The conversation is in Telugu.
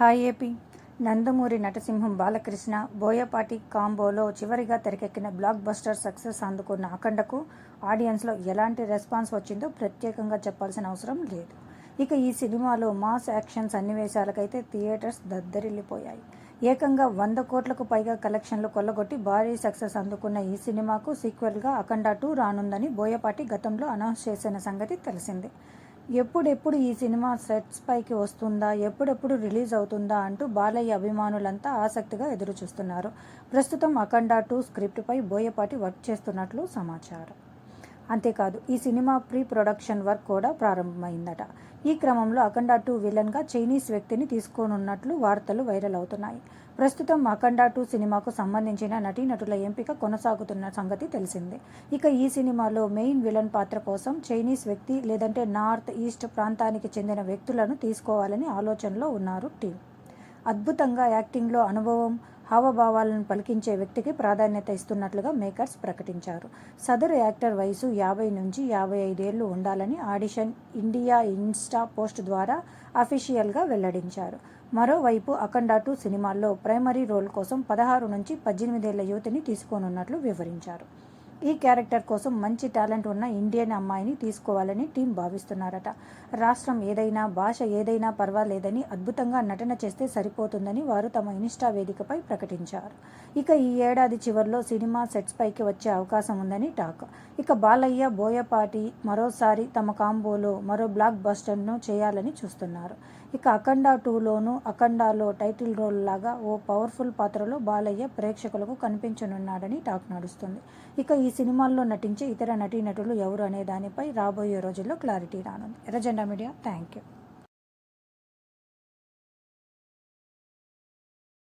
Hi AP. నందమూరి నటసింహం బాలకృష్ణ బోయపాటి కాంబోలో చివరిగా తెరకెక్కిన బ్లాక్ బస్టర్ సక్సెస్ అందుకున్న అఖండకు ఆడియన్స్లో ఎలాంటి రెస్పాన్స్ వచ్చిందో ప్రత్యేకంగా చెప్పాల్సిన అవసరం లేదు. ఇక ఈ సినిమాలో మాస్ యాక్షన్ సన్నివేశాలకైతే థియేటర్స్ దద్దరిల్లిపోయాయి. ఏకంగా వంద కోట్లకు పైగా కలెక్షన్లు కొల్లగొట్టి భారీ సక్సెస్ అందుకున్న ఈ సినిమాకు సీక్వెల్గా అఖండ టూ రానుందని బోయపాటి గతంలో అనౌన్స్ చేసిన సంగతి తెలిసిందే. ఎప్పుడెప్పుడు ఈ సినిమా సెట్స్ పైకి వస్తుందా ఎప్పుడెప్పుడు రిలీజ్ అవుతుందా అంటూ బాలయ్య అభిమానులంతా ఆసక్తిగా ఎదురుచూస్తున్నారు. ప్రస్తుతం అఖండ టూ స్క్రిప్ట్పై బోయపాటి వర్క్ చేస్తున్నట్లు సమాచారం. అంతేకాదు ఈ సినిమా ప్రీ ప్రొడక్షన్ వర్క్ కూడా ప్రారంభమైందట. ఈ క్రమంలో అఖండ టూ విలన్గా చైనీస్ వ్యక్తిని తీసుకోనున్నట్లు వార్తలు వైరల్ అవుతున్నాయి. ప్రస్తుతం అఖండ టూ సినిమాకు సంబంధించిన నటీనటుల ఎంపిక కొనసాగుతున్న సంగతి తెలిసిందే. ఇక ఈ సినిమాలో మెయిన్ విలన్ పాత్ర కోసం చైనీస్ వ్యక్తి లేదంటే నార్త్ ఈస్ట్ ప్రాంతానికి చెందిన వ్యక్తులను తీసుకోవాలని ఆలోచనలో ఉన్నారు టీం. అద్భుతంగా యాక్టింగ్లో అనుభవం హావభావాలను పలికించే వ్యక్తికి ప్రాధాన్యత ఇస్తున్నట్లుగా మేకర్స్ ప్రకటించారు. సదరు యాక్టర్ వయసు యాభై నుంచి యాభై ఐదేళ్ళు ఉండాలని ఆడిషన్ ఇండియా ఇన్స్టా పోస్ట్ ద్వారా అఫీషియల్గా వెల్లడించారు. మరోవైపు అఖండ టూ సినిమాల్లో ప్రైమరీ రోల్ కోసం పదహారు నుంచి పద్దెనిమిదేళ్ళ యువతిని తీసుకోనున్నట్లు వివరించారు. ఈ క్యారెక్టర్ కోసం మంచి టాలెంట్ ఉన్న ఇండియన్ అమ్మాయిని తీసుకోవాలని టీం భావిస్తున్నారట. రాష్ట్రం ఏదైనా భాష ఏదైనా పర్వాలేదని అద్భుతంగా నటన చేస్తే సరిపోతుందని వారు తమ ఇన్స్టా వేదికపై ప్రకటించారు. ఇక ఈ ఏడాది చివరిలో సినిమా సెట్స్ పైకి వచ్చే అవకాశం ఉందని టాక్. ఇక బాలయ్య బోయపాటి మరోసారి తమ కాంబోలో మరో బ్లాక్ బస్టర్ను చేయాలని చూస్తున్నారు. ఇక అఖండ టూలోను అఖండాలో టైటిల్ రోల్ లాగా ఓ పవర్ఫుల్ పాత్రలో బాలయ్య ప్రేక్షకులకు కనిపించనున్నాడని టాక్ నడుస్తుంది. ఇక ఈ ఈ సినిమాల్లో నటించే ఇతర నటీనటులు ఎవరు అనే దానిపై రాబోయే రోజుల్లో క్లారిటీ రానుంది. ఎర్రజెండా మీడియా థ్యాంక్ యూ